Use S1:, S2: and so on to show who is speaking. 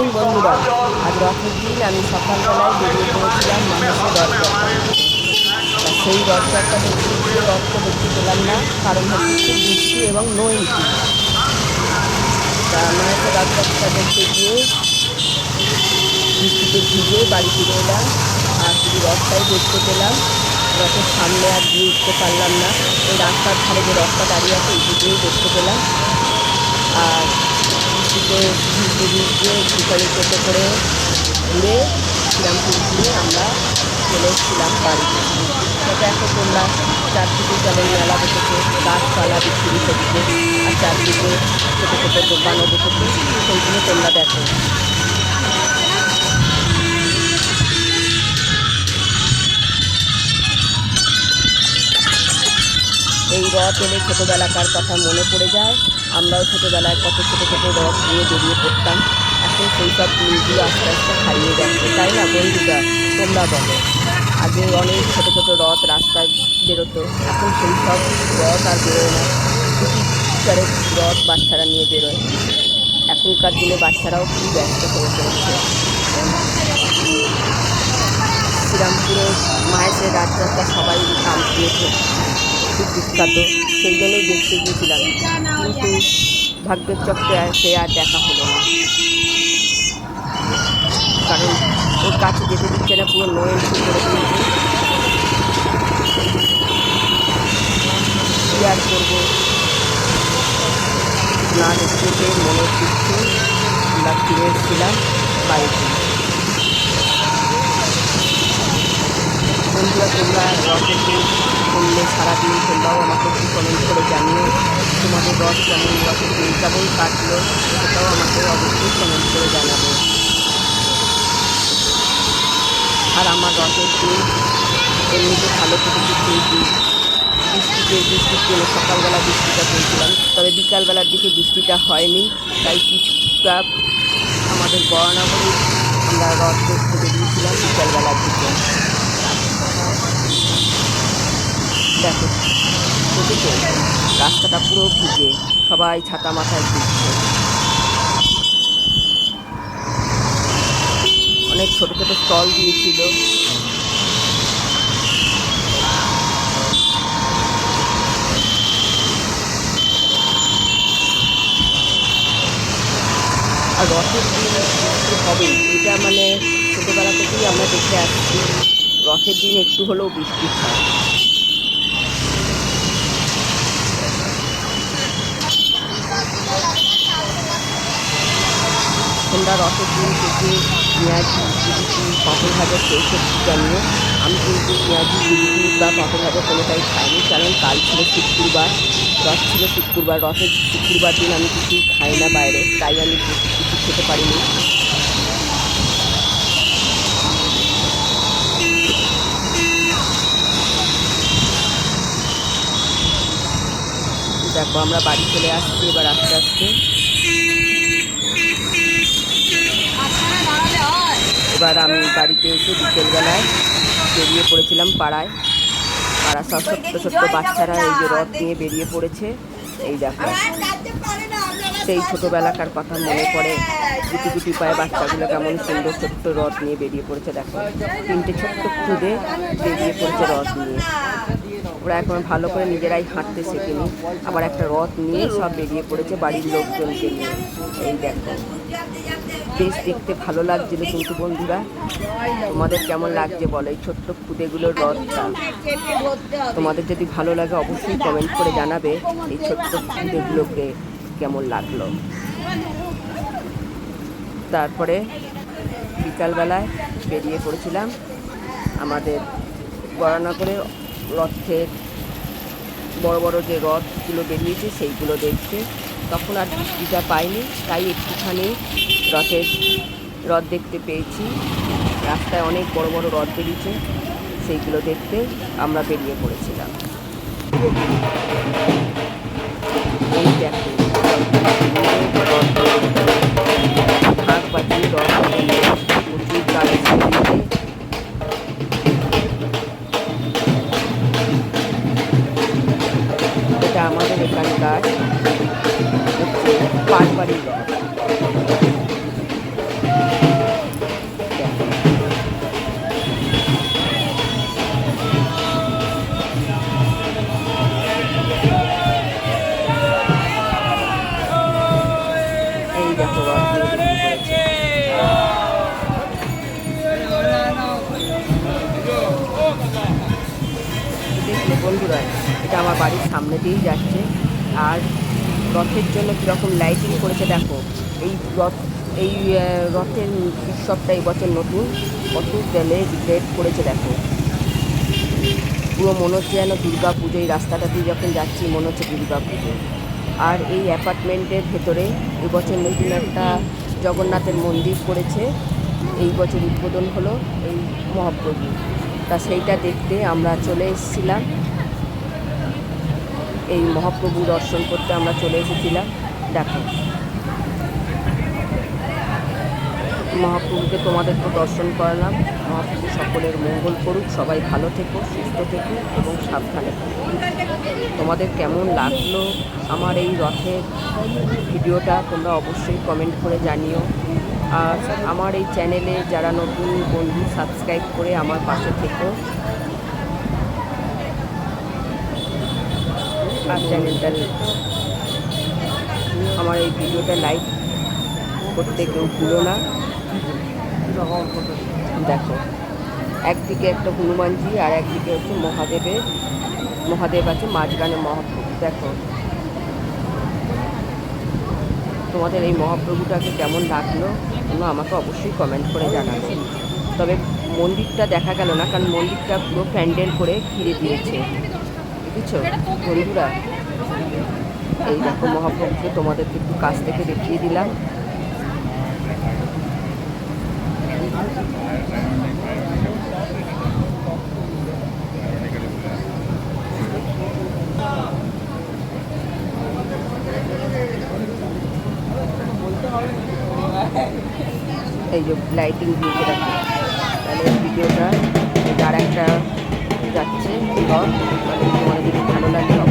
S1: Morning বন্ধুরা আজ রথের দিন, আমি সকালবেলায় বেরিয়ে পড়েছিলাম মানুষের রথযাত্রা সেই রথযাত্রা দেখতে গিয়ে রথটা দেখতে পেলাম না, কারণ হচ্ছে বৃষ্টি এবং নো এন্ট্রি তা মানুষের রথযাত্রা দেখতে গিয়ে বৃষ্টিতে ভিজে বাড়ি ফিরে এলাম, আর শুধু রথটাই দেখতে পেলাম। রথের সামনে আর দিয়ে উঠতে পারলাম না। ওই রাস্তার ধারে যে রথটা দাঁড়িয়ে আছে ওইটুকুই দেখতে পেলাম। আর ভিজতে বিকালে টোটো করে ঘুরে শ্রীরামপুর ঘুরে আমরা চলে এসেছিলাম বাড়িতে সেটা একটা তোমরা চারদিকে যেমন মেলা বসেছে, গাছপালা বিক্রি সেদিকে আর চারদিকে ছোটো ছোটো দোকানও বসেছে, সেইগুলো তোমরা দেখো। এই রথ এলে ছোটোবেলাকার কথা মনে পড়ে যায়। আমরাও ছোটোবেলায় কত ছোটো ছোটো রথ নিয়ে বেরিয়ে পড়তাম। এখন সেই সব দিনগুলো আস্তে আস্তে হারিয়ে যাচ্ছে তাই না বন্ধুরা? তোমরা বলো। আগে অনেক ছোটো ছোটো রথ রাস্তায় বেরোতো। এখন সেই সব রথ আর বেরোয় না। টিকিটারে রথ বাচ্চারা নিয়ে বেরোয়। এখনকার দিনে বাচ্চারাও খুব ব্যস্ত হয়ে পড়েছে। শ্রীরামপুরে মায়ের রাজযাত্রা সবাই নাম দিয়েছে খুব বিখ্যাত, সেই জন্যই দেখতে গিয়েছিলাম। কিন্তু ভাগ্যের চক্রে সে আর দেখা হলো না। কারণ ওর কাছে যেতে দিচ্ছে না, পুরো নো এন্ট্রি করে দিয়েছে। কী আর করব? না দেখতে পেয়ে মনে দিচ্ছে আমরা ফিরে এসেছিলাম বাড়িতে। বন্ধুরা, তোমরা করলে সারাদিন তোমরাও আমাকে একটু কমেন্ট করে জানিও, তোমাদের রথ কেমন রথের দিন কেমন কাটলো, সেটাও আমাকে অবশ্যই কমেন্ট করে জানাবে। আর আমার রথের দিন এমনিতে ভালো কেটেছে কিন্তু বৃষ্টিতে, বৃষ্টির জন্য সকালবেলা বৃষ্টিটা পেয়েছিলাম তবে বিকালবেলার দিকে বৃষ্টিটা হয়নি, তাই কিছুটা আমাদের বরানগরে আমরা রথ দেখতে বেরিয়েছিলাম বিকালবেলার দিকে। দেখো। দেখেছ রাস্তাটা পুরো ভিজে, সবাই ছাতা মাথায় ঘুরছে। অনেক ছোট ছোট স্টল দিয়েছিল। আর রথের দিন বৃষ্টি হবে। এটা মানে ছোটোবেলা থেকেই আমরা দেখে আসছি। রথের দিন একটু হলেও বৃষ্টি হয়। রথের দিন থেকে পেঁয়াজি জিলিপি পাঁপড় ভাজা খেয়েছো জানিও। আমি কিন্তু পেঁয়াজি জিলিপি বা পাঁপড় ভাজা কোনোটাই খাইনি, কারণ কাল ছিল শুক্রবার রথ ছিল শুক্রবার রথের শুক্রবার দিন আমি কিছুই খাই না বাইরে, তাই আমি কিছু খেতে পারিনি। দেখো, আমরা বাড়ি চলে আসছি এবার আস্তে আস্তে এবার আমি এসে বিকেলবেলায়। বেরিয়ে পড়েছিলাম পাড়ায়। পাড়া সব ছোট্ট ছোট্ট বাচ্চারা এই যে রথ নিয়ে বেরিয়ে পড়েছে। এই দেখো। সেই ছোটোবেলাকার কথা মনে পড়ে। গুটি গুটি পায়ে বাচ্চাগুলো কেমন সুন্দর ছোট্ট রথ নিয়ে বেরিয়ে পড়েছে, দেখো। তিনটে ছোট্ট খুদে বেরিয়ে পড়েছে রথ নিয়ে। ওরা এখন ভালো করে নিজেরাই হাঁটতে শেখেনি। আবার একটা রথ নিয়ে সব বেরিয়ে পড়েছে বাড়ির লোকজনকে নিয়ে। এই দেখো। বেশ দেখতে ভালো লাগছিল কিন্তু বন্ধুরা। তোমাদের কেমন লাগছে বলো? এই ছোট্ট খুদেগুলোর রথটা। তোমাদের যদি ভালো লাগে অবশ্যই কমেন্ট করে জানাবে এই ছোট্ট খুদেগুলোকে। কেমন লাগল? তারপরে বিকালবেলায় বেরিয়ে পড়েছিলাম আমাদের বরানগরে রথের বড় বড় যে রথগুলো বেরিয়েছে সেইগুলো দেখতে। তখন আর বৃষ্টিটা পাইনি, তাই একটুখানি রথের রথ দেখতে পেয়েছি। রাস্তায় অনেক বড় বড় রথ বেরিয়েছে, সেইগুলো দেখতে আমরা বেরিয়ে পড়েছিলাম। এটা আমাদের এখানকার হচ্ছে পাটবাড়ির রথ বন্ধুরা, এটা আমার বাড়ির সামনে দিয়েই যাচ্ছে। আর রথের জন্য কীরকম লাইটিং করেছে দেখো, এই রথ, এই রথের উৎসবটা এই বছর নতুন, কত তেলে রেড করেছে দেখো। পুরো মনে হচ্ছে যেন দুর্গা পুজো এই রাস্তাটা দিয়ে যখন যাচ্ছি, মনে হচ্ছে দুর্গা পুজো। আর এই অ্যাপার্টমেন্টের ভেতরে এবছর নতুন একটা জগন্নাথের মন্দির করেছে। এই বছর উদ্বোধন হলো এই মহাপ্রভু। তা সেইটা দেখতে আমরা চলে এসেছিলাম। এই মহাপ্রভু দর্শন করতে আমরা চলে এসেছিলাম। দেখো। মহাপ্রভুকে তোমাদেরকে দর্শন করালাম। মহাপ্রভু সকলের মঙ্গল করুক, সবাই ভালো থেকো, সুস্থ থেকো এবং সাবধানে তোমাদের কেমন লাগল আমার এই রথের ভিডিওটা তোমরা অবশ্যই কমেন্ট করে জানিও। আর আমার এই চ্যানেলে যারা নতুন বন্ধু সাবস্ক্রাইব করে আমার পাশে থেকো। আর চ্যানেলটা আমার এই ভিডিওটা লাইক করতে কেউ ভুলো না। দেখো, একদিকে একটা হনুমানজি আর একদিকে হচ্ছে মহাদেবের, মহাদেব আছে মাঝখানে মহাপ্রভু। দেখো, তোমাদের এই মহাপ্রভুটাকে কেমন লাগল তোমরা আমাকে অবশ্যই কমেন্ট করে জানাবে। তবে মন্দিরটা দেখা গেল না, কারণ মন্দিরটা পুরো প্যান্ডেল করে ঘিরে দিয়েছে। বুঝেছ? বন্ধুরা এই দেখো মহাপ্রভুকে তোমাদেরকে একটু কাছ থেকে দেখিয়ে দিলাম। এই যে লাইটিং দিয়েছে দেখো। তাহলে ভিডিওটা যার একটা যাচ্ছে মানে ali, ó.